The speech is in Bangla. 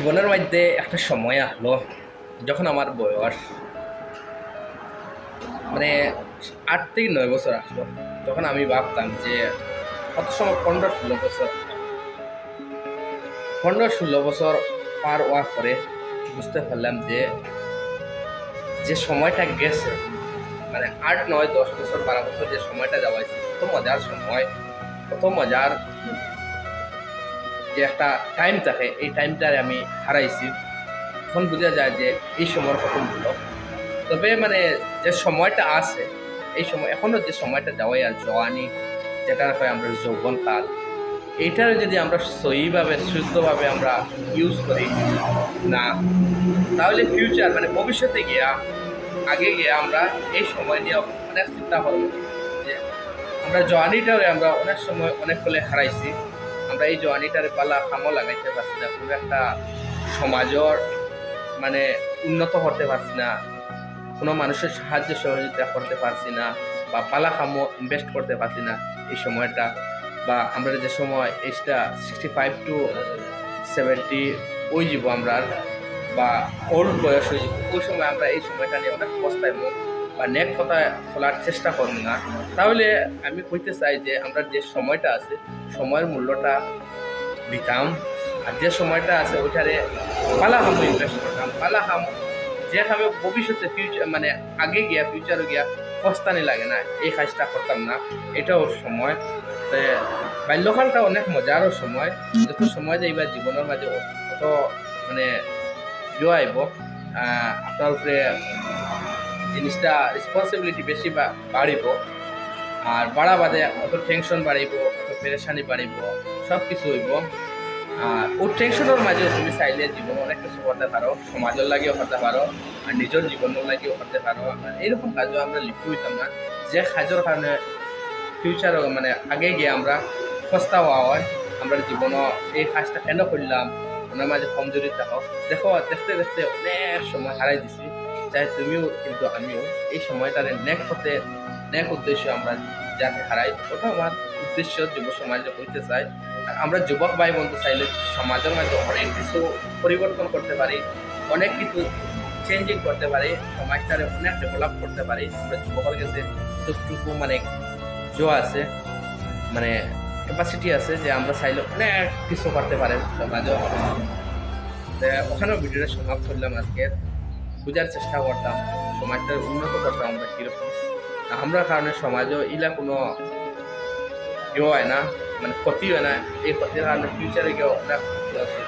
জীবনের মধ্যে একটা সময় আসলো যখন আমার বয়স মানে আট থেকে নয় বছর আসলো। তখন আমি ভাবতাম যে কত সময় পনেরো ষোলো বছর, পনেরো ষোলো বছর পার হওয়ার পরে বুঝতে পারলাম যে যে সময়টা গেছে মানে আট, নয়, দশ বছর, বারো বছর যে সময়টা যাওয়াইছে, কত মজার সময়, কত মজার যে একটা টাইম থাকে, এই টাইমটারে আমি হারাইছি। তখন বোঝা যায় যে এই সময়ের কত মূল্য। তবে মানে যে সময়টা আছে, এই সময় এখনও যে সময়টা যাওয়াই আর জওয়ানি যেটার হয় আমরা যৌবনকাল, এইটার যদি আমরা সহিভাবে, শুদ্ধভাবে আমরা ইউজ করি, না, তাহলে ফিউচার মানে ভবিষ্যতে গিয়া, আগে গিয়ে আমরা এই সময় নিয়ে অনেক চিন্তা করব। যে আমরা জওয়ানিটারে আমরা অনেক সময় অনেক ফলে হারাইছি। আমরা এই জওয়ানিটারে পালা কামও লাগাইতে পারছি না কোনো একটা সমাজের মানে উন্নত করতে পারছি না, কোনো মানুষের সাহায্য সহযোগিতা করতে পারছি না, বা পালা কামও ইনভেস্ট করতে পারছি না এই সময়টা, বা আমরা যে সময় এইটা সিক্সটি ফাইভ টু সেভেন্টি ওই যাব আমরা বা ওল্ড বয়স হয়ে যাব ওই সময় আমরা এই সময়টা নিয়ে অনেক পস্তাইব বা নেক কথা চলার চেষ্টা করব না। তাহলে আমি কইতে চাই যে আমরা যে সময়টা আছে, সময়ের মূল্যটা দিতাম আর যে সময়টা আছে, ওইটারে পালা হাম ইনভেস্ট করতাম। পালা হাম যে খাবে ভবিষ্যতে ফিউচার মানে আগে গিয়া ফিউচারে গিয়া পস্তানি লাগে না, এই কাজটা করতাম না। এটাও সময়। বাল্যকালটা অনেক মজারও সময়। যত সময় যাইবা, জীবনের মাঝে অত মানে ইয়ে আইব আপনার উপরে জিনিসটা রেসপন্সিবিলিটি বেশি বাড়িব। আর বাড়া বাদে অত টেনশন বাড়িব অত পেরেশানি বাড়িব সব কিছু হইব। আর ও টেনশনের মাঝে তুমি চাইলে জীবন অনেক কিছু করতে পারো, সমাজের লাগিও করতে পারো, আর নিজের জীবনের লাগিও করতে পারো। আর এইরকম কাজও আমরা লিপ্ত হইতাম না। যে কাজের কারণে ফিউচার মানে আগে গিয়ে আমরা সস্তা হওয়া হয়, আমরা জীবনও এই কাজটা কেন করলাম, ওনার মাঝে কমজোরি থাকো দেখো, দেখতে দেখতে অনেক সময় হারাই দিছি। চাই, তুমিও কিন্তু আমিও এই সময়টারে নেক হতে নেক উদ্দেশ্য আমরা যাকে হারাই, ওটা আমার উদ্দেশ্য যুব সমাজে হইতে চাই। আমরা যুবক ভাই বন্ধু চাইলে সমাজের মাঝে অনেক কিছু পরিবর্তন করতে পারি, অনেক কিছু চেঞ্জিং করতে পারি, সমাজটারে অনেক ডেভেলপ করতে পারি। আমরা যুবকের কাছে যতটুকু মানে জো আছে মানে ক্যাপাসিটি আছে যে আমরা চাইলে অনেক কিছু করতে পারে সমাজও তো ওখানেও ভিডিওটা সমাপ্ত করলাম আজকে। বোঝার চেষ্টা করতাম, সমাজটা উন্নত করতাম আমরা কীরকম। আমরা কারণে সমাজও ইলা কোনো ইয়ে হয় না মানে ক্ষতি হয় না। এই ক্ষতির কারণে ফিউচারে কেউ অনেক ক্ষতি হচ্ছে